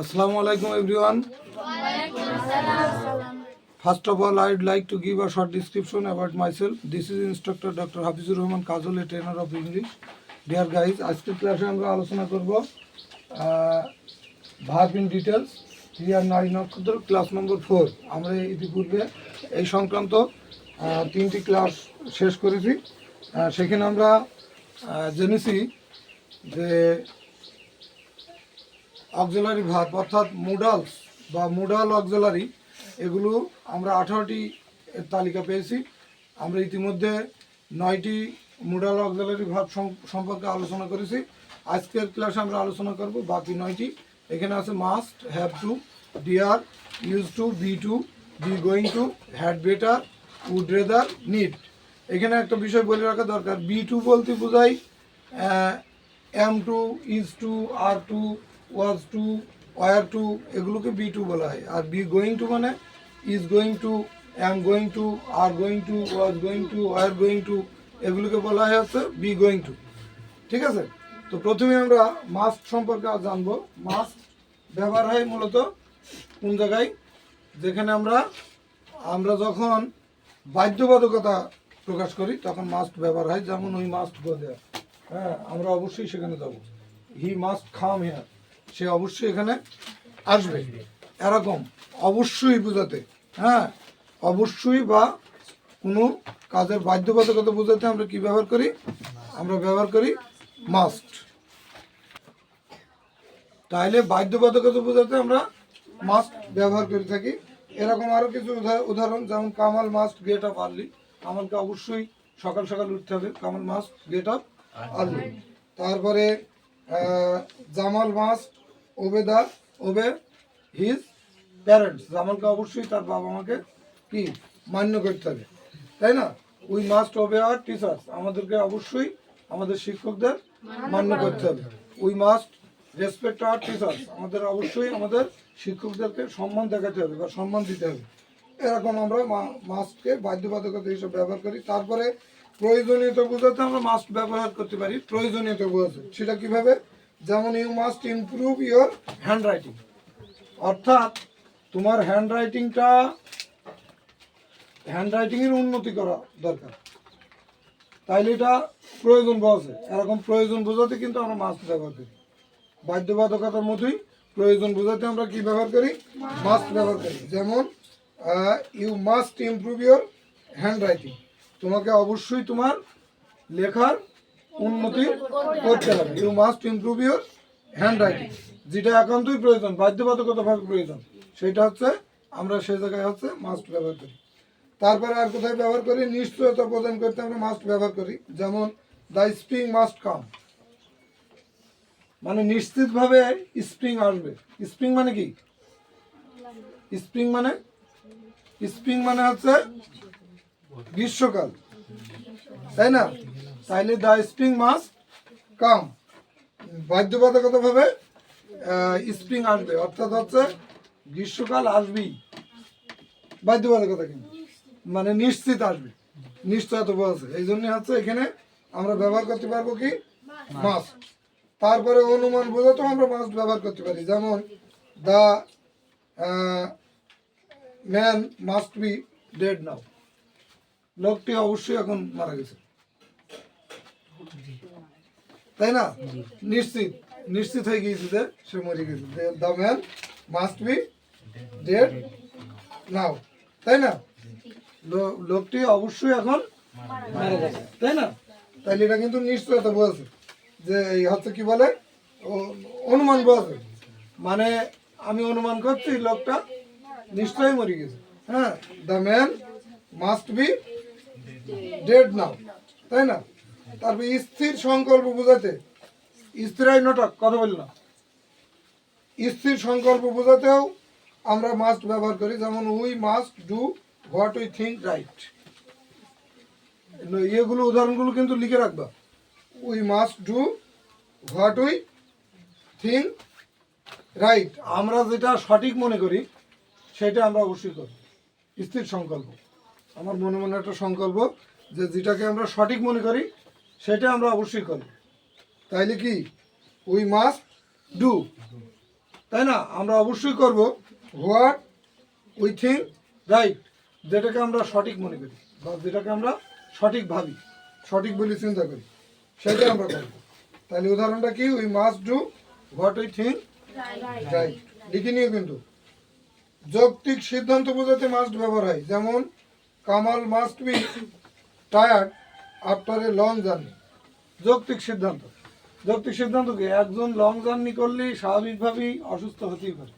আসসালামু আলাইকুম everyone first of all I'd like to give a short description about myself this is instructor doctor Hafizur Rahman কাজলে trainer of English dear guys আজকের ক্লাসে আমরা আলোচনা করব ভার্ব ইন ডিটেলস ক্রিয়ার নারী নক্ষত্র ক্লাস নম্বর ফোর আমরা ইতিপূর্বে এই সংক্রান্ত তিনটি ক্লাস শেষ করেছি। সেখানে আমরা জেনেছি যে অক্সিলারি ভার্ব অর্থাৎ মুডালস বা মুডাল অক্সিলারি এগুলো আমরা আঠারোটি তালিকা পেয়েছি। আমরা ইতিমধ্যে নয়টি মুডাল অক্সিলারি সম- সম্পর্কে আলোচনা করেছি। আজকের ক্লাসে আমরা আলোচনা করব বাকি নয়টি। এখানে আছে must have to dare use to be to be going to had better would rather need এখানে একটা বিষয় বলে রাখা দরকার। বি টু বলতে বোঝাই am to is to are to was to, were to, এগুলোকে বি টু বলা হয়। আর বি গোয়িং টু মানে is going to am going to, are going to, was going to, were going to, এগুলোকে বলা হয় হচ্ছে বি গোয়িং টু। ঠিক আছে? তো প্রথমে আমরা মাস্ক সম্পর্কে জানব। মাস্ক ব্যবহার হয় মূলত কোন জায়গায়? যেখানে আমরা আমরা যখন বাধ্যবাধকতা প্রকাশ করি, তখন মাস্ট ব্যবহার হয়। যেমন ওই মাস্ট গো দেয়ার। হ্যাঁ আমরা অবশ্যই সেখানে যাব। হি মাস্ট খাম হেয়ার। সে অবশ্যই এখানে আসবে। এরকম অবশ্যই বোঝাতে হ্যাঁ? অবশ্যই বা কোনো কাজের বাধ্যবাধকতা বোঝাতে আমরা কি ব্যবহার করি? আমরা ব্যবহার করি মাস্ট তাহলে বাধ্যবাধকতা বোঝাতে আমরা মাস্ট ব্যবহার করে থাকি। এরকম আরও কিছু উদাহরণ, যেমন Kamal must get up early কামালকে অবশ্যই সকাল সকাল উঠতে হবে। Kamal must get up early তারপরে Jamal must obey the obey his parents জামালকে অবশ্যই তার বাবা মাকে কি? মান্য করতে হবে। তাই না? We must obey our teachers আমাদেরকে অবশ্যই আমাদের শিক্ষকদের মান্য করতে হবে। We must respect our teachers আমাদের অবশ্যই আমাদের শিক্ষকদেরকে সম্মান দেখাতে হবে বা সম্মান দিতে হবে। এরকম আমরা মাস্ককে বাধ্যবাধকতা হিসেবে ব্যবহার করি। তারপরে প্রয়োজনীয়তা বোঝাতে আমরা মাস্ক ব্যবহার করতে পারি। প্রয়োজনীয়তা বোঝাতে। সেটা কীভাবে? যেমন you must improve handwriting অর্থাৎ, তোমার হ্যান্ড রাইটিংটা হ্যান্ড রাইটিংয়ের উন্নতি করা দরকার। তাইলে এটা প্রয়োজন বোঝে এরকম প্রয়োজন বোঝাতে কিন্তু আমরা মাস্ক ব্যবহার করি। বাধ্যবাধকতার মতোই প্রয়োজন বোঝাতে আমরা কি ব্যবহার করি? মাস্ক ব্যবহার করি। যেমন you must improve your handwriting তোমাকে অবশ্যই তোমার লেখার উন্নতি করতে হবে। You must improve your handwriting যেটা একান্তই প্রয়োজন বাধ্যবাধকতাভাবে প্রয়োজন, সেটা হচ্ছে আমরা সেই জায়গায় হচ্ছে মাস্ট ব্যবহার করি। তারপরে আর কোথায় ব্যবহার করি? নিশ্চয়তা প্রদান করতে আমরা মাস্ট ব্যবহার করি। যেমন দ্য স্প্রিং মাস্ট কাম মানে নিশ্চিতভাবে স্প্রিং আসবে। স্প্রিং মানে কি? স্প্রিং মানে? স্প্রিং মানে হচ্ছে গ্রীষ্মকাল। তাই না? তাইলে দ্য স্প্রিং মাস কাম বাধ্যবাধকতাভাবে স্প্রিং আসবে। অর্থাৎ হচ্ছে গ্রীষ্মকাল আসবেই। বাধ্যবাধকতা কিন্তু মানে নিশ্চিত আসবে। নিশ্চয়তা আছে। এই জন্য হচ্ছে এখানে আমরা ব্যবহার করতে পারব কি? মাস তারপরে অনুমান বোঝাতেও আমরা মাস্ট ব্যবহার করতে পারি। যেমন the man must be dead now লোকটি অবশ্যই এখন মারা গেছে। তাই না? নিশ্চিত নিশ্চিত হয়ে গিয়েছে যে সে মরে গেছে। The man must be dead now তাই না? লোকটি অবশ্যই এখন মারা গেছে তাই না? তাইলে এটা কিন্তু নিশ্চয়তা বলছে, যে এই হচ্ছে কি বলে অনুমান বলছে। মানে আমি অনুমান করছি লোকটা নিশ্চয়ই মরে গেছে। হ্যাঁ the man must be dead now তাই না? তারপর স্থির সংকল্প বোঝাতে স্থিরাই নটক, কথা বললাম স্থির সংকল্প বোঝাতেও আমরা মাস্ট ব্যবহার করি, যেমন we must do what we think right ইয়েগুলো উদাহরণগুলো কিন্তু লিখে রাখবা। We must do what we think right আমরা যেটা সঠিক মনে করি, সেটা আমরা অবশ্যই করি। স্থির সংকল্প। আমার মনে মনে একটা সংকল্প যে যেটাকে আমরা সঠিক মনে করি সেটা আমরা অবশ্যই করি। তাইলে কি? We must do. তাই না? আমরা অবশ্যই করব হোয়াট উই থিঙ্ক রাইট যেটাকে আমরা সঠিক মনে করি বা যেটাকে আমরা সঠিক ভাবি সঠিক বলে চিন্তা করি সেটা আমরা করব। তাহলে উদাহরণটা কি? We must do what we think right. লিখে নিও কিন্তু। যৌক্তিক সিদ্ধান্ত বোঝাতে মাস্ট ব্যবহার হয়। যেমন Kamal must be tired after a long journey. যৌক্তিক সিদ্ধান্ত। যৌক্তিক সিদ্ধান্ত কি? একজন লং জার্নি করলেই স্বাভাবিকভাবেই অসুস্থ হতেই পারে।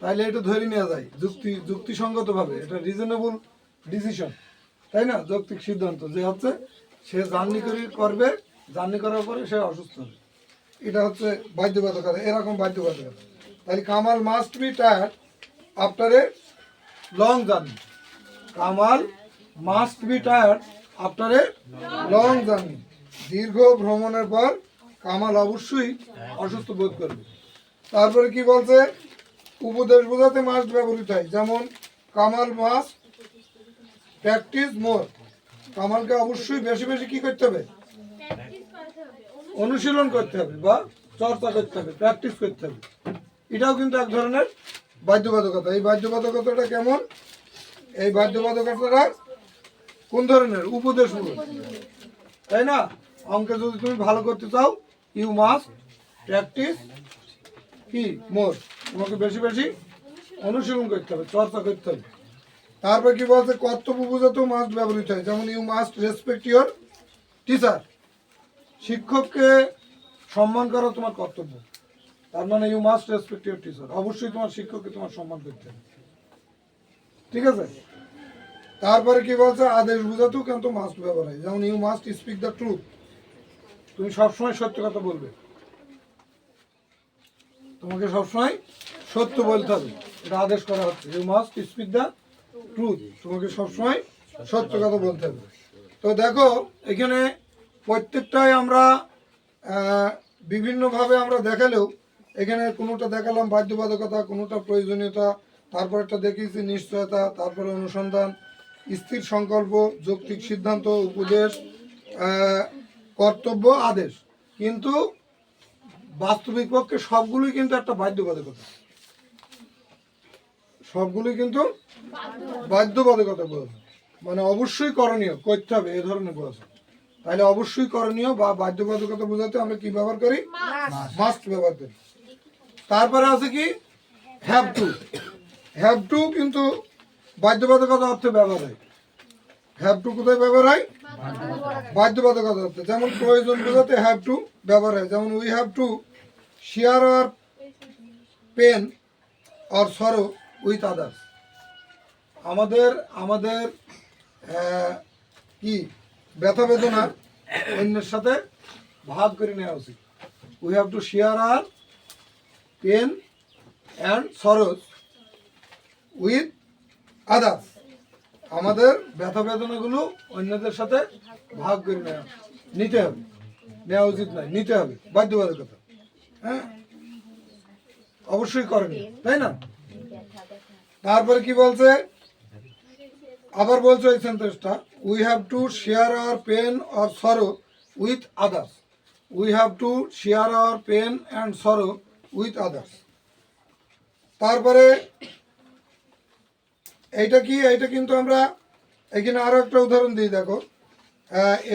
তাইলে এটা ধরে নেওয়া যায়, যুক্তি, যুক্তিসঙ্গতভাবে। এটা রিজনেবল ডিসিশন তাই না? যৌক্তিক সিদ্ধান্ত যে হচ্ছে, সে জার্নি করে করবে, জার্নি করার পরে সে অসুস্থ হবে। এটা হচ্ছে বাধ্যবাধকতা, এরকম বাধ্যবাধকতা। তাহলে Kamal must be tired after a long journey Kamal must be tired after a long journey. দীর্ঘ ভ্রমণের পর কামাল অবশ্যই অসুস্থ বোধ করবে। তারপরে কি বলছে? উপদেশ বোঝাতে মাস্ট ব্যবহৃত হয়। যেমন, কামাল মাস্ট প্র্যাকটিস মোর। কামালকে অবশ্যই বেশি বেশি কি করতে হবে? অনুশীলন করতে হবে বা চর্চা করতে হবে, প্র্যাকটিস করতে হবে। এটাও কিন্তু এক ধরনের বাধ্যবাধকতা। এই বাধ্যবাধকতাটা কেমন? এই বাধ্যবাধকতাটা কোন ধরনের? উপদেশমূলক তাই না? অঙ্কে যদি তুমি ভালো করতে চাও ইউ মাস্ট প্র্যাকটিস কি? মোর। তোমাকে বেশি বেশি অনুশীলন করতে হবে, চর্চা করতে হবে। তারপর কি বলছে? কর্তব্য বোঝাতেও মাস্ট ব্যবহৃত হয়। যেমন you must respect your teacher শিক্ষককে সম্মান করা তোমার কর্তব্য। তার মানে you must respect your teacher অবশ্যই তোমার শিক্ষককে তোমার সম্মান করতে হবে। ঠিক আছে? তারপরে কি বলছে? আদেশ বোঝাতেও কিন্তু মাস্ট ব্যবহার হয়। যেমন you must speak the truth তুমি সবসময় সত্য কথা বলবে। তোমাকে সবসময় সত্য বলতে হবে। এটা আদেশ করা হচ্ছে। You must speak the truth তোমাকে সবসময় সত্য কথা বলতে হবে। তো দেখো, এখানে প্রত্যেকটাই আমরা বিভিন্নভাবে আমরা দেখালেও, এখানে কোনোটা দেখালাম বাধ্যবাধকতা, কোনোটা প্রয়োজনীয়তা তারপর একটা দেখিয়েছি নিশ্চয়তা, তারপরে অনুসন্ধান স্থির সংকল্প যৌক্তিক সিদ্ধান্ত উপদেশ কর্তব্য আদেশ। কিন্তু বাস্তবিক পক্ষে সবগুলোই কিন্তু একটা বাধ্যবাধকতা। সবগুলোই কিন্তু বাধ্যবাধকতা বলেছে মানে অবশ্যই করণীয় করতে হবে এ ধরনের বলেছে তাহলে অবশ্যই করণীয় বা বাধ্যবাধকতা বোঝাতে আমরা কি ব্যবহার করি? মাস্ট ব্যবহার করি। তারপরে আছে কি? হ্যাভ টু হ্যাভ টু কিন্তু বাধ্যবাধকতা অর্থে ব্যবহার হয়। হ্যাভ টু কোথায় ব্যবহার হয়, বাধ্যবাধকতা অর্থে। যেমন প্রয়োজন বোঝাতে হ্যাভ টু ব্যবহার হয়। যেমন we have to share our pain or sorrow with others. আমাদের আমাদের কি, ব্যথা বেদনা অন্যের সাথে ভাগ করে নেওয়া উচিত। We have to share our pain and sorrows with others আমাদের ব্যথা বেদনাগুলো অন্যদের সাথে ভাগ করে নেওয়া। নিতে হবে। নেওয়া উচিত নয়। নিতে হবে। বাধ্যবাধকতা। হ্যাঁ? অবশ্যই করেনি। তাই না? তারপরে কি বলছে? আবার বলছে এই সেন্টেন্সটা we have to share our pain or sorrow with others we have to share our pain and sorrow with others তারপরে এইটা কি? এইটা কিন্তু আমরা এখানে আরও একটা উদাহরণ দিই, দেখো।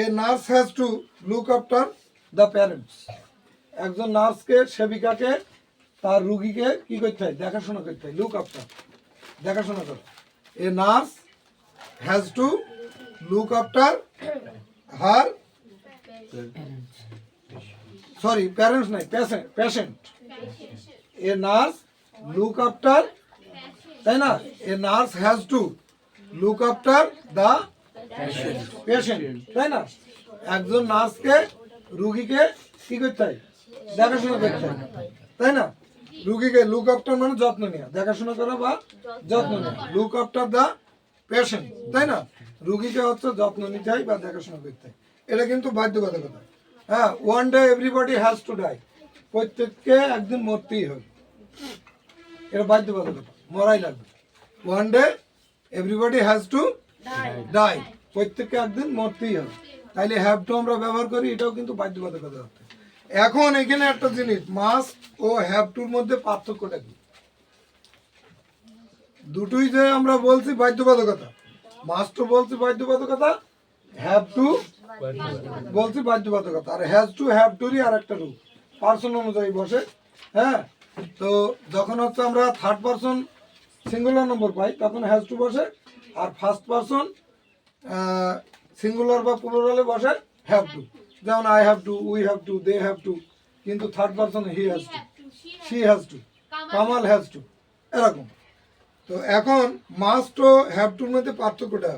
A nurse has to look after the parents একজন নার্সকে, সেবিকাকে, তার রুগীকে কি করতে হয়? দেখাশোনা করতে হয়। লুক আফটার দেখাশোনা করে। A nurse has to look after her sorry parents নাই patient a nurse look after তাই না? A nurse has to look after the patient তাই না? একজন নার্সকে, রুগীকে কি করতে হয়? দেখাশোনা করতে হয়, তাই না? রুগীকে লুক আফটার মানে যত্ন নেওয়া, দেখাশোনা করা বা যত্ন নেওয়া লুক আফটার দ্য পেশেন্ট তাই না? রুগীকে হচ্ছে যত্ন নিতে হয় বা দেখাশোনা করতে হয়। এটা কিন্তু বাধ্যবাধকতা। হ্যাঁ one day everybody has to die প্রত্যেককে একদিন মরতেই হবে এটা বাধ্যবাধকতা। মরাই লাগবে। One day everybody has to die প্রত্যেককে একদিন মরতেই হবে। তাইলে হ্যাভ টু আমরা ব্যবহার করি এটাও কিন্তু বাধ্যবাধকতা অর্থে এখন এখানে একটা জিনিস মাস্ট ও হ্যাভ টুর মধ্যে পার্থক্যটা কি? দুটোই যে আমরা বলছি বাধ্যবাধকতা। মাস্ট বলছি বাধ্যবাধকতা হ্যাভ টু বলছি বাধ্যবাধকতা। আর হ্যাজ টু হ্যাভ টুরই আর একটা রূপ। পার্সন অনুযায়ী বসে হ্যাঁ? তো যখন হচ্ছে আমরা থার্ড পার্সন সিঙ্গুলার নম্বর পাই, তখন হ্যাজ টু বসে, আর ফার্স্ট পার্সন সিঙ্গুলার বা প্লুরালে বসে হ্যাভ টু যেমন I have to we have to they have to কিন্তু third person he has to she has to Kamal has to এরকম। তো এখন মাস্ট ও হ্যাভ টুর মধ্যে পার্থক্যটা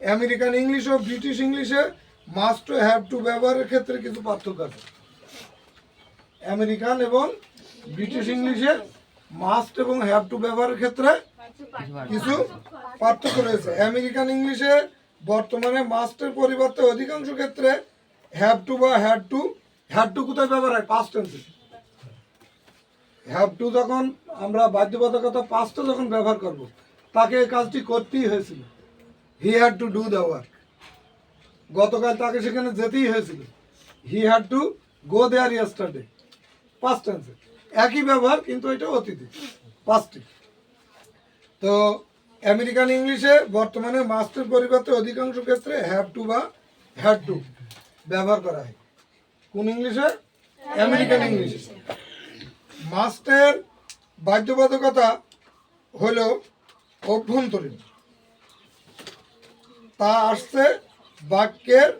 আমেরিকান ইংলিশ ও ব্রিটিশ ইংলিশে মাস্ট ও হ্যাভ টু ব্যবহারের ক্ষেত্রে কিছু পার্থক্য আছে। আমেরিকান এবং ব্রিটিশ ইংলিশে মাস্ট এবং হ্যাভ টু ব্যবহারের ক্ষেত্রে কিছু পার্থক্য রয়েছে। আমেরিকান ইংলিশে বর্তমানে মাস্টের পরিবর্তে অধিকাংশ ক্ষেত্রে হ্যাভ টু বা হ্যাড টু হ্যাড টু কোথায় ব্যবহার হয়? পাস্ট টেন্সে হ্যাভ টু যখন আমরা বাধ্যবাধকতা পাঁচটা যখন ব্যবহার করব, তাকে এই কাজটি করতেই হয়েছিল। He had to do the work গতকাল তাকে সেখানে যেতেই হয়েছিল। He had to go there yesterday past টেন্সে একই ব্যবহার, কিন্তু এটা অতীতে পাস্টে তো আমেরিকান ইংলিশে বর্তমানে মাস্টের পরিবর্তে অধিকাংশ ক্ষেত্রে হ্যাভ টু বা হ্যাড টু ব্যবহার করা হয়। কোন ইংলিশে আমেরিকান ইংলিশে মাস্টের বাধ্যবাধকতা হল অভ্যন্তরীণ। তা আসছে বাক্যের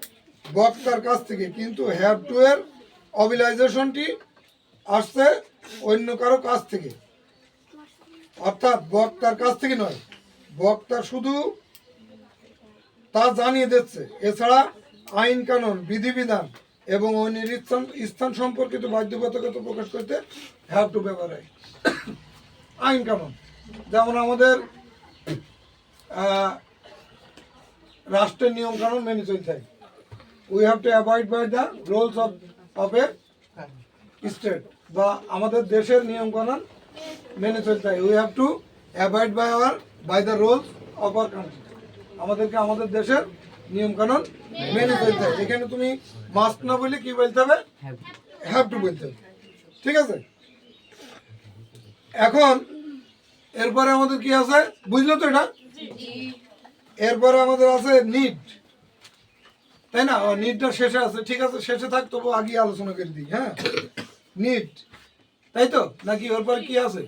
বক্তার কাছ থেকে, কিন্তু হ্যাভ টু এর অবিলাইজেশনটি আসছে অন্য কারও কাছ থেকে। অর্থাৎ বক্তার কাছ থেকে নয়, বক্তা শুধু তা জানিয়ে দিচ্ছে। এছাড়া আইন কানুন, বিধিবিধান এবং অন্যের স্থান স্থান সম্পর্কিত বাধ্যবাধকতা প্রকাশ করতে হ্যাভ টু ব্যবহার হয়। আইন কানুন, যেমন আমাদের রাষ্ট্রের নিয়ম কানুন মেনে চলতে হয়। We have to abide by the rules of of a state বা আমাদের দেশের নিয়ম কানুন মেনে চলতে হয়। We have to abide by our by the rules of our country আমাদেরকে আমাদের দেশের নিয়ম কানুন মেনে চলতে হয়। এখানে তুমি মাস্ট না বলে কি বলতে হবে? হ্যাভ টু বলতে হবে। ঠিক আছে? এখন এরপরে আমাদের কি আছে? বুঝলো তো এটা? এরপরে আমাদের আছে নিট তাই না? নিটটা শেষে আছে। ঠিক আছে শেষে থাক তবু আগে আলোচনা করে দিই হ্যাঁ? নিড তাই তো? নাকি ওর পরে কি আছে?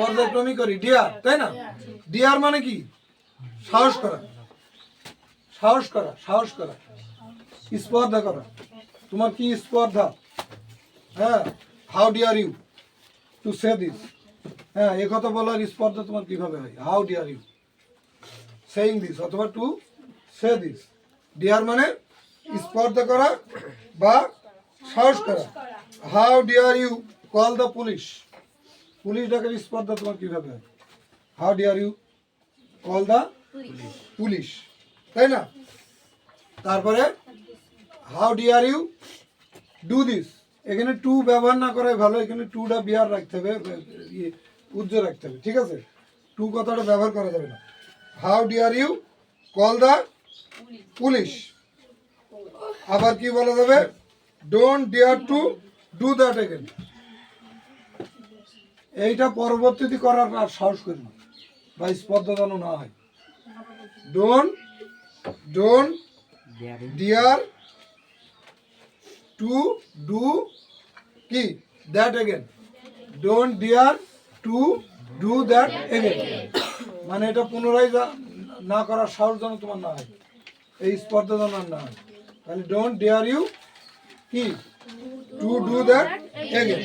পর্যায়ক্রমিক করি। ডিয়ার তাই না? ডিয়ার মানে কি? সাহস করা। সাহস করা সাহস করা। স্পর্ধা করা। তোমার কি স্পর্ধা? হ্যাঁ? How dare you to say this হ্যাঁ এ কথা বলার স্পর্ধা তোমার কীভাবে হয়? How dare you saying this অথবা টু সে দিস ডিয়ার মানে স্পর্ধা করা বা সাহস করা। How dare you call the police police ডাকের স্পর্ধা তোমার কীভাবে হয় how dare you call the police তাই না? তারপরে how dare you do this এখানে টু ব্যবহার না করাই ভালো এখানে টুটা বিয়ার রাখতে হবে ইয়ে, উজ্জ্বল রাখতে হবে ঠিক আছে? টু কথাটা ব্যবহার করা যাবে না। How dare you call the police আবার কি বলা যাবে? Don't dare to do that again এইটা পরবর্তীতে করার আর সাহস করি না। বা স্পর্ধা যেন না হয়। Don't don't dare, to, do, কি? That again. Don't dare, to, do, that again. মানে এটা পুনরায় না করার সাহস যেন তোমার না হয়। এই স্পর্ধা যেন না হয়। তাহলে ডোন্ট ডিয়ার, ইউ, কি? টু ডু দ্যাট এগেন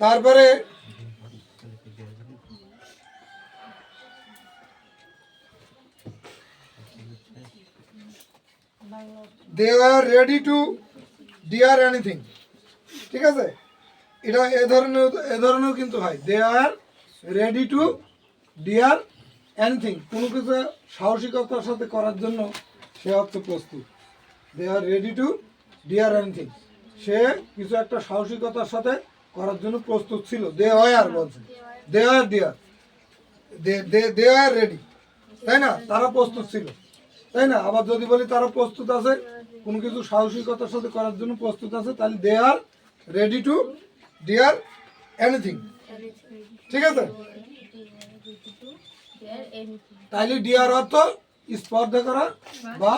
তারপরে they are ready to dare anything ঠিক আছে? এটা এ ধরনের, এ ধরনেরও কিন্তু হয়। They are ready to dare anything কোনো কিছু সাহসিকতার সাথে করার জন্য সে হচ্ছে প্রস্তুত they are ready to dare anything সে কিছু একটা সাহসিকতার সাথে করার জন্য প্রস্তুত ছিল। দে আর বলছে। দে আর ডিয়ার দে আর রেডি তাই না? তারা প্রস্তুত ছিল। তাই না? আবার যদি বলি তারা প্রস্তুত আছে কোনো কিছু সাহসিকতার সাথে করার জন্য প্রস্তুত আছে তাহলে they are ready to dare anything ঠিক আছে? তাইলে ডিয়ার অর্থ স্পর্ধা করা বা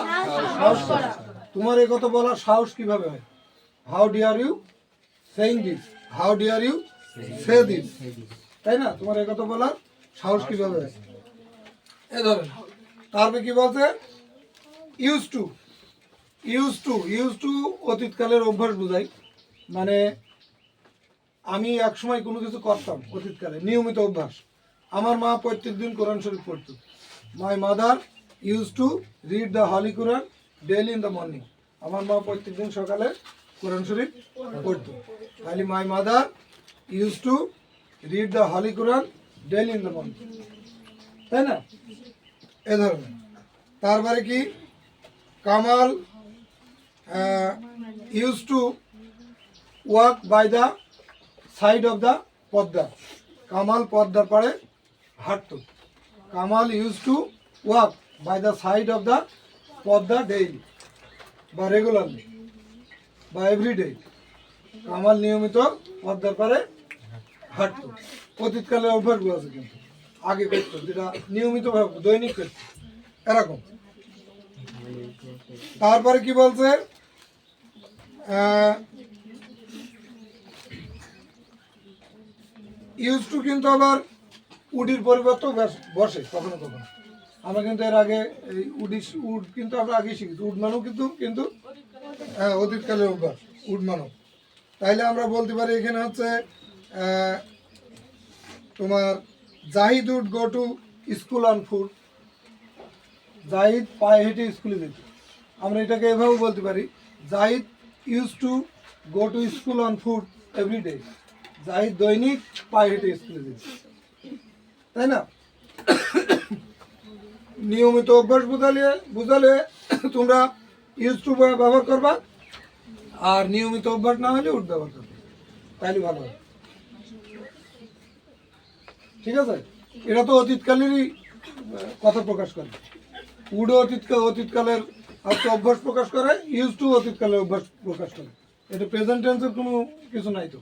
সাহস করা। তোমার এই কথা বলার সাহস কীভাবে হয়? How dare you saying this how dare you say this তাই না? তোমার এই কথা বলার সাহস কীভাবে হয়? এ ধরেন তারপরে কি বলছে? Used to used to used to অতীতকালের অভ্যাস বোঝাই। মানে আমি একসময় কোনো কিছু করতাম অতীতকালে, নিয়মিত অভ্যাস। আমার মা প্রত্যেক দিন কোরআন শরীফ পড়তো। My mother used to read the holy Quran daily in the morning আমার মা প্রত্যেক দিন সকালে কোরআন শরীফ পড়তো। তাহলে my mother used to read the holy Quran daily in the morning তাই না? এ ধরনের। তারপরে কি? Kamal used to walk by the side of the Padma. Kamal পদ্মার পাড়ে হাঁটতো। Kamal used to walk by the side of the Padma daily বা regularly বা এভরিডে আমার নিয়মিত পদ্মার পাড়ে হাঁটতো। অতীতকালে অভ্যাসগুলো আছে কিন্তু, আগে করতো, যেটা নিয়মিতভাবে দৈনিক করতো, এরকম। তারপরে কি বলছে? ইউজ টু কিন্তু আবার উডির পরিবর্তে বসে কখনো কখনো। আমরা কিন্তু এর আগে এই উডি উড কিন্তু আমরা আগে শিখেছি। উড মানব কিন্তু কিন্তু হ্যাঁ অতীতকালের অভ্যাস উড মানব তাইলে আমরা বলতে পারি এখানে হচ্ছে তোমার Zahid would go to school on foot. Zahid পায়ে হেঁটে স্কুলে যেত। আমরা এটাকে এভাবেও বলতে পারি, Zahid used to go to school on foot every day. Zahid দৈনিক পায়ে হেঁটে স্কুলে যেত। তাই না? নিয়মিত অভ্যাস বুঝালে বুঝালে তোমরা টু ব্যবহার করবা। আর নিয়মিত অভ্যাস না হলে উঠ ব্যবহার করবে। তাইলে ভালো হবে ঠিক আছে? এটা তো অতীতকালেরই কথা প্রকাশ করে। উডও অতীতকাল অতীতকালের আজকে অভ্যাস প্রকাশ করে ইউজ টু অতীতকালের অভ্যাস প্রকাশ করে। এটা প্রেজেন্ট টেন্সের কোনো কিছু নাই তো।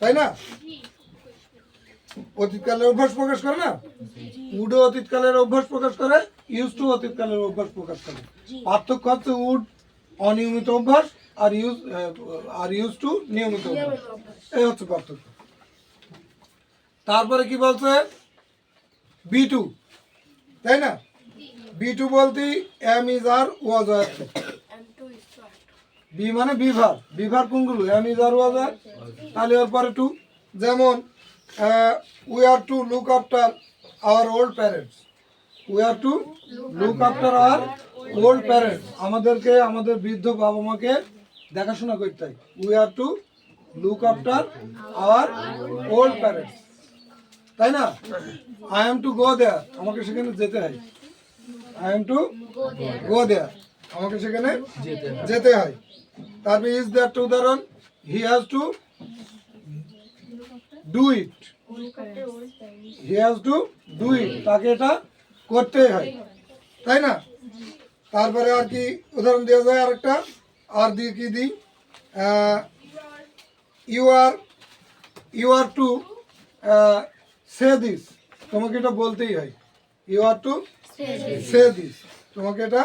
তাই না? অতীতকালের অভ্যাস প্রকাশ করে না? উডও অতীতকালের অভ্যাস প্রকাশ করে ইউজ টু অতীতকালের অভ্যাস প্রকাশ করে। পার্থক্য হচ্ছে উড অনিয়মিত অভ্যাস আর ইউজ আর ইউজ টু নিয়মিত অভ্যাস। এই হচ্ছে পার্থক্য। তারপরে কি বলছে? বি টু তাই না? বি টু বলতে am is are was are be মানে বিভার। বিভার কোনগুলো? এম ইজ আর ওয়াজ আর তাহলে ওর পরে টু যেমন we are to look after our old parents we are to look after our old parents আমাদেরকে, আমাদের বৃদ্ধ বাবা মাকে দেখাশোনা করতে হয়। We are to look after our old parents তাই না? I am to go there আমাকে সেখানে যেতে হয়। I am to go there আমাকে সেখানে যেতে হয়। তারপরে ইজ দ্যাট টু উদাহরণ he has to do it he has to do it তাকে এটা করতেই হয়। তাই না? তারপরে আর কি উদাহরণ দেওয়া যায় আরেকটা। আর দিয়ে কি দিই? You are you are to say this তোমাকে এটা বলতেই হয়। You are to say this তোমাকে এটা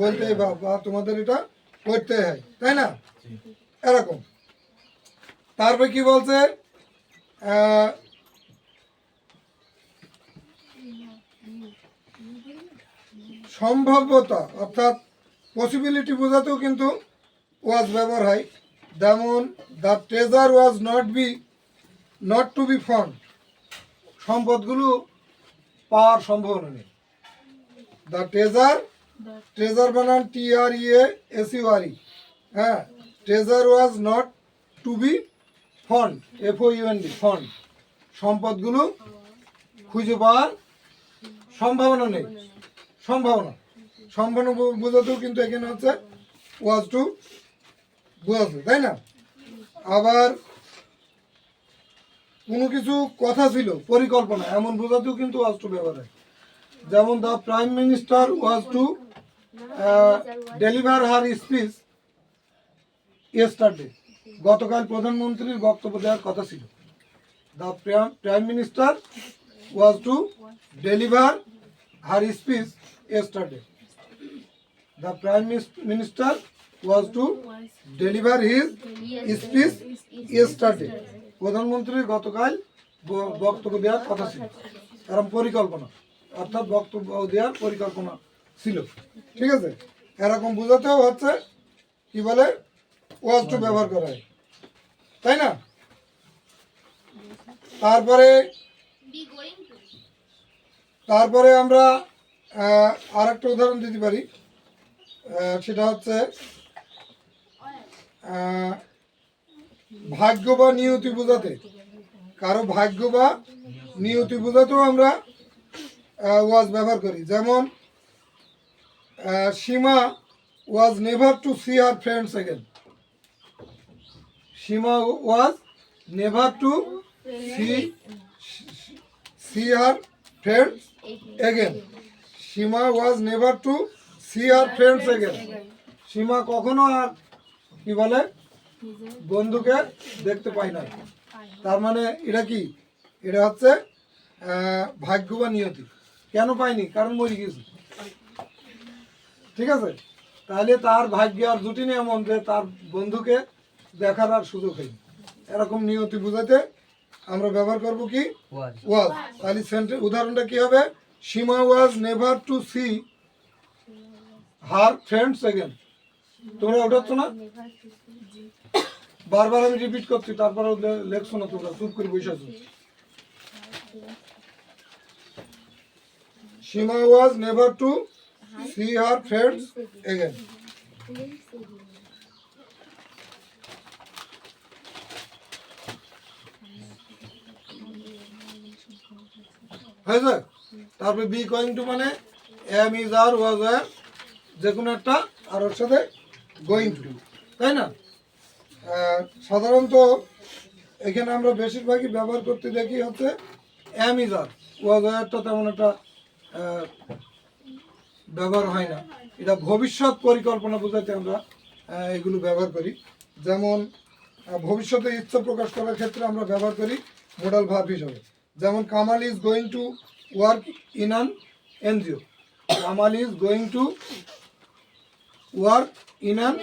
বলতেই বা তোমাদের এটা করতে হয়। তাই না? এরকম। তারপরে কি বলছে? সম্ভাব্যতা, অর্থাৎ পসিবিলিটি বোঝাতেও কিন্তু ওয়াজ ব্যবহার হয়। যেমন the treasure was not be not to be found সম্পদগুলো পাওয়ার সম্ভাবনা নেই। দ্য ট্রেজার ট্রেজার বানান টি আর ইএ এস ই হ্যাঁ treasure was not to be found F O U N D found. সম্পদগুলো খুঁজে পাওয়ার সম্ভাবনা নেই। সম্ভাবনা। সম্ভাবনা বোঝাতেও কিন্তু এখানে হচ্ছে ওয়াজ টু বোঝাতে তাই না? আবার কোনো কিছু কথা ছিল, পরিকল্পনা, এমন বোঝাতেও কিন্তু ওয়াজ টু ব্যবহার হয়। যেমন the prime minister was to deliver her speech yesterday গতকাল প্রধানমন্ত্রীর বক্তব্য দেওয়ার কথা ছিল। The prime minister was to deliver her speech yesterday the prime minister was to deliver his speech yesterday প্রধানমন্ত্রীর গতকাল বক্তব্য দেওয়ার কথা ছিল। এরকম পরিকল্পনা, অর্থাৎ বক্তব্য দেওয়ার পরিকল্পনা ছিল। ঠিক আছে? এরকম বোঝাতেও হচ্ছে, কি বলে? টু ব্যবহার করা হয় তাই না? তারপরে তারপরে আমরা আর একটা উদাহরণ দিতে পারি। সেটা হচ্ছে ভাগ্য বা নিয়তি বোঝাতে। কারও ভাগ্য বা নিয়তি বোঝাতেও আমরা ওয়াজ ব্যবহার করি। যেমন Seema was never to see her friends again Seema was never to see see her friends again. Seema was never to see her friends again. Seema কখনো আর, কি বলে, বন্ধুকে দেখতে পাই না তার মানে এটা কি? এটা হচ্ছে ভাগ্য বা নিয়তি। কেন পাইনি কারণ মরে গেছে। ঠিক আছে? তাহলে তার ভাগ্য আর জুটি এমন যে তার বন্ধুকে দেখার আর সুযোগ হয়নি এরকম নিয়তি বুঝাতে আমরা ব্যবহার করব কি? ওয়াজ। তাহলে সেন্টে উদাহরণটা কি হবে? Seema was never to see her friends again তোমরা ওঠাচ্ছ না? বারবার আমি রিপিট করছি তারপরে লেখছো না তোমরা চুপ করে বসে আছো। Seema was never to see her friends again হয়েছে? তারপরে বি গোয়িং টু মানে am is are was are যে কোনো একটা আর ওর সাথে গোয়িং টু তাই না? সাধারণত এখানে আমরা বেশিরভাগই ব্যবহার করতে দেখি হচ্ছে এম ইজ আর ওয়াজ আরটা তেমন একটা ব্যবহার হয় না। এটা ভবিষ্যৎ পরিকল্পনা বোঝাতে আমরা এগুলো ব্যবহার করি। যেমন ভবিষ্যতে ইচ্ছা প্রকাশ করার ক্ষেত্রে আমরা ব্যবহার করি মোডাল ভাব হিসাবে। যেমন Kamal is going to work in an NGO Kamal is going to work in an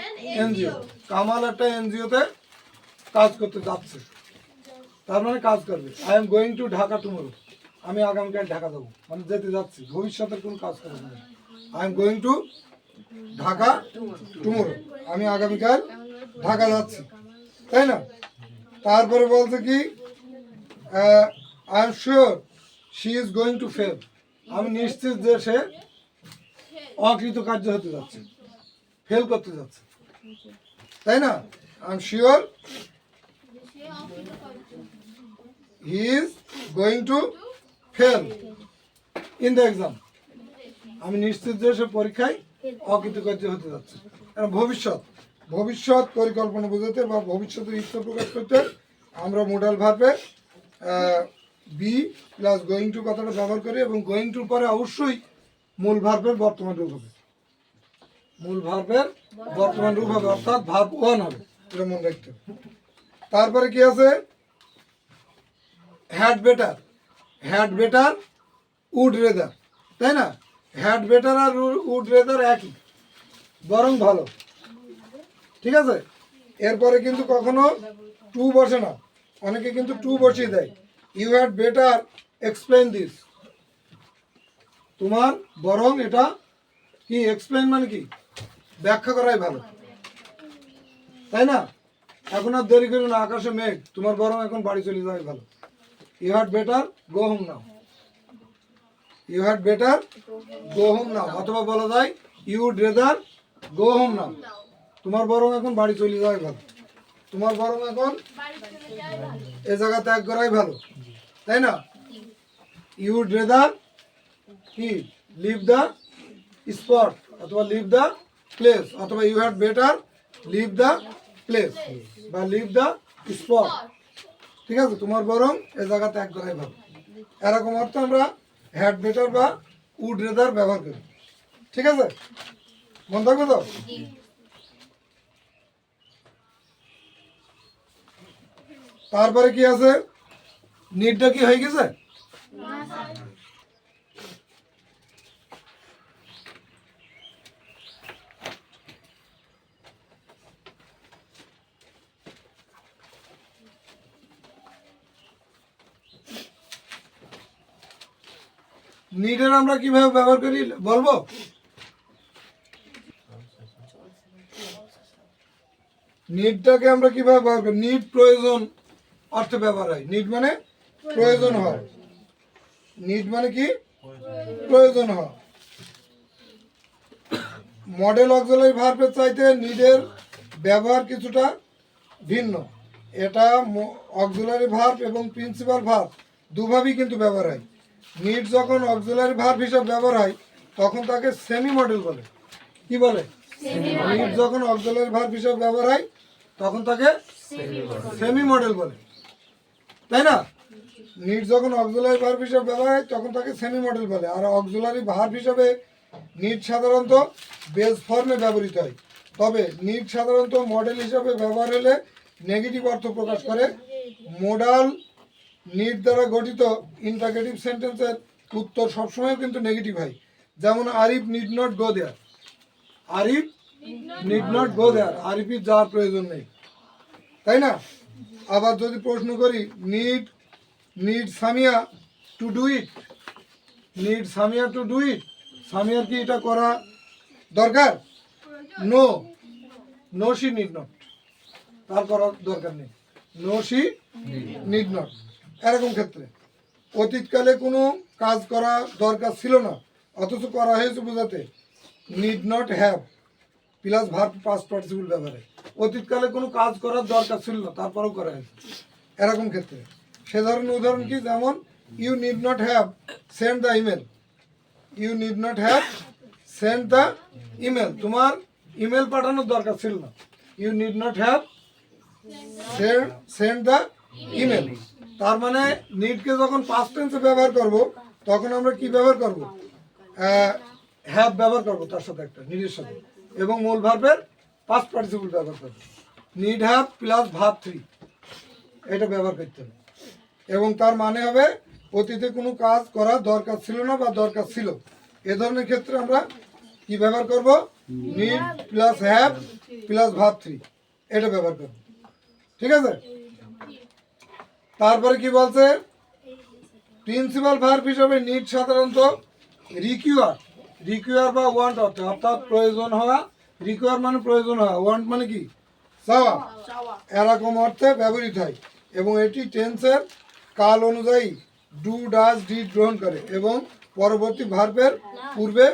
NGO Kamal একটা এনজিওতে কাজ করতে যাচ্ছে। তার মানে কাজ করবে। I am going to Dhaka tomorrow আমি আগামীকাল ঢাকা যাব। মানে যেতে যাচ্ছি। ভবিষ্যতের কোনো কাজ করব না। I am going to Dhaka tomorrow আমি আগামীকাল ঢাকা যাচ্ছি। তাই না? তারপরে বলছে কি I am sure she is going to fail আমি নিশ্চিত যে সে অকৃতকার্য হতে যাচ্ছে। ফেল করতে যাচ্ছে। তাই না? I am sure he is going to fail in the exam আমি নিশ্চিত যে সে পরীক্ষায় অকৃতকার্য হতে যাচ্ছে। কারণ ভবিষ্যৎ ভবিষ্যৎ পরিকল্পনা বোঝাতে বা ভবিষ্যতের ইচ্ছা প্রকাশ করতে আমরা মোডাল ভার্বে বি প্লাস গোয়িং টু কথাটা ব্যবহার করি এবং গোয়িং টুর পরে অবশ্যই মূল ভার্বের বর্তমান রূপ হবে। মূল ভার্বের বর্তমান রূপ হবে, অর্থাৎ ভার্ব ওয়ান হবে। এটা মনে রাখতে। তারপরে কি আছে? Had better had better would rather তাই না? হ্যাড বেটার আর উড রেদার একই। বরং ভালো। ঠিক আছে? এরপরে কিন্তু কখনো টু বসে না। অনেকে কিন্তু টু বসিয়ে দেয়। You had better explain this তোমার বরং এটা কি এক্সপ্লেন মানে কি? ব্যাখ্যা করাই ভালো। তাই না? এখন আর দেরি করো না আকাশে মেঘ। তোমার বরং এখন বাড়ি চলে যাওয়াই ভালো। You had better go home now you had better go home now অথবা বলা যায় you would rather go home now তোমার বরং এখন বাড়ি চলে যাওয়াই ভালো। তোমার বরং এখন এ জায়গা ত্যাগ করাই ভালো। তাই না? ইউ উড রেদার কি লিভ দ্য স্পট অথবা লিভ দ্য প্লেস অথবা you had better leave the place বা লিভ দ্য স্পট ঠিক আছে? তোমার বরং এ জায়গা ত্যাগ করাই ভালো এরকম অর্থ আমরা হ্যাড বেটার বা উড রেদার ব্যবহার করি। ঠিক আছে? মনে থাকবে তো? তারপরে কি আছে? নিটটা কি হয়ে গেছে? নিটের আমরা কীভাবে ব্যবহার করি বলব? নিটটাকে আমরা কীভাবে ব্যবহার করি? নিট প্রয়োজন অর্থে ব্যবহার হয়। নিট মানে প্রয়োজন হয়। নিট মানে কি? প্রয়োজন হয়। মডেল অক্সিলারি ভার্বের চাইতে নিডের ব্যবহার কিছুটা ভিন্ন। এটা অক্সিলারি ভার্ব এবং প্রিন্সিপাল ভার্ব দুভাবেই কিন্তু ব্যবহার হয়। নিড যখন অক্সিলারি ভার্ব হিসাবে ব্যবহার হয় তখন তাকে সেমি মডেল বলে। কি বলে? নিড যখন অক্সিলারি ভার্ব হিসাবে ব্যবহার হয় তখন তাকে সেমি মডেল বলে। তাই না? নিট যখন অক্সিলারি ভার্ব হিসাবে ব্যবহার হয়, তখন তাকে সেমি মডেল বলে। আর অক্সিলারি ভার্ব হিসাবে নিট সাধারণত বেস ফর্মে ব্যবহৃত হয়। তবে নিট সাধারণত মডেল হিসাবে ব্যবহার হলে নেগেটিভ অর্থ প্রকাশ করে। মোডাল নিট দ্বারা গঠিত ইন্টারগেটিভ সেন্টেন্সের উত্তর সবসময় কিন্তু নেগেটিভ হয়। যেমন, Arif need not go there Arif need not go there Arifi যাওয়ার প্রয়োজন নেই। তাই না? আবার যদি প্রশ্ন করি need need Samia to do it need Samia to do it সামিয়ার কি এটা করা দরকার? No no she need not তার করার দরকার নেই। নো শি নিড নট এরকম ক্ষেত্রে। অতীতকালে কোনো কাজ করা দরকার ছিল না। অথচ করা হয়েছে বোঝাতে। Need not have plus verb past participle ব্যাপারে অতীতকালে কোনো কাজ করার দরকার ছিল না, তারপরেও করা হয়েছে। এরকম ক্ষেত্রে। সে ধরনের উদাহরণ কি? যেমন you need not have send the email you need not have send the email তোমার ইমেল পাঠানোর দরকার ছিল না। You need not have send the email তার মানে নিডকে যখন পাস্ট টেন্সে ব্যবহার করব, তখন আমরা কি ব্যবহার করব? হ্যাভ ব্যবহার করব তার সাথে একটা নিডের সাথে। এবং মূল ভার্বের পাস্ট পার্টিসিপল ব্যবহার করব। Need have plus verb three এটা ব্যবহার করতে হবে। এবং তার মানে হবে অতীতে কোনো কাজ করার দরকার ছিল না বা দরকার ছিল। এ ধরনের ক্ষেত্রে আমরা কি ব্যবহার করব? Need plus have plus verb three এটা ব্যবহার করব। ঠিক আছে? তারপরে কি বলছে? প্রিন্সিপাল ভার্ব হিসাবে নিড সাধারণত রিকিউয়ার রিকিউয়ার বা ওয়ান্ট অর্থে অর্থাৎ প্রয়োজন হওয়া। রিকিউয়ার মানে প্রয়োজন হওয়া। ওয়ান্ট মানে কি? চাওয়া। এরকম অর্থে ব্যবহৃত হয়। এবং এটি টেন্সের কাল অনুযায়ী ডু ডাজ ডিড গ্রহণ করে এবং পরবর্তী ভার্বের পূর্বে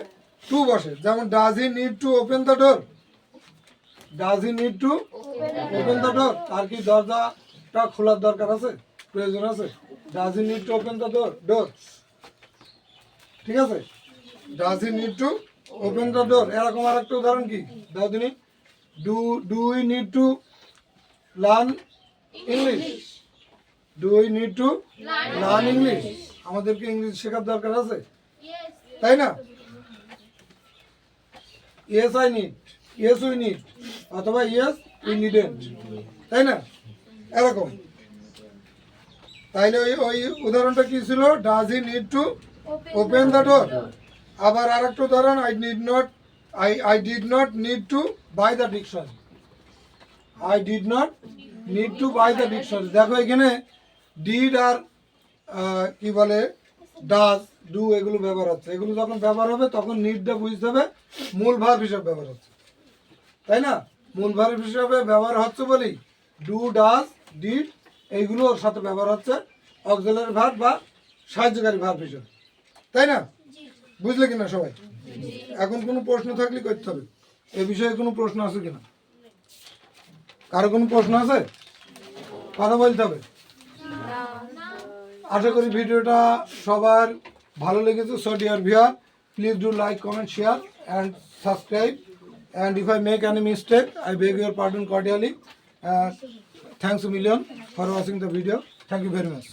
টু বসে। যেমন does he need to open the door does he need to open the door তার কি দরজাটা খোলার দরকার আছে? প্রয়োজন আছে? Does he need to open the door door ঠিক আছে? Does he need to open the door এরকম আর একটা উদাহরণ কি? দাও do do we need to learn English do we need to learn English আমাদেরকে ইংলিশ শেখার দরকার আছে? তাই না? Yes I need yes we need অথবা ইয়েস উই নিডেন্ট তাই না? এরকম। তাইলে ওই ওই উদাহরণটা কি ছিল? Does he need to open the door আবার আরেকটা উদাহরণ I need not I I did not need to buy the dictionary I did not need to buy the dictionary দেখো এখানে ডিড আর কি বলে ডাজ ডু এগুলো ব্যবহার হচ্ছে। এগুলো যখন ব্যবহার হবে তখন নিডটা বুঝতে হবে মূল ভার্ব হিসাবে ব্যবহার হচ্ছে। তাই না? মূল ভার্ব হিসাবে ব্যবহার হচ্ছে বলেই ডু ডাজ ডিড এইগুলো ওর সাথে ব্যবহার হচ্ছে অক্সিলারি ভার্ব বা সাহায্যকারী ভার্ব হিসাবে। তাই না? বুঝলে কিনা সবাই? এখন কোনো প্রশ্ন থাকলে করতে হবে। এ বিষয়ে কোনো প্রশ্ন আছে কিনা? কারও কোনো প্রশ্ন আছে? কথা বলতে হবে? আশা করি ভিডিওটা সবার ভালো লেগেছে। So dear viewer please do like comment share and subscribe and if I make any mistake I beg your pardon cordially thanks million for watching the video thank you very much.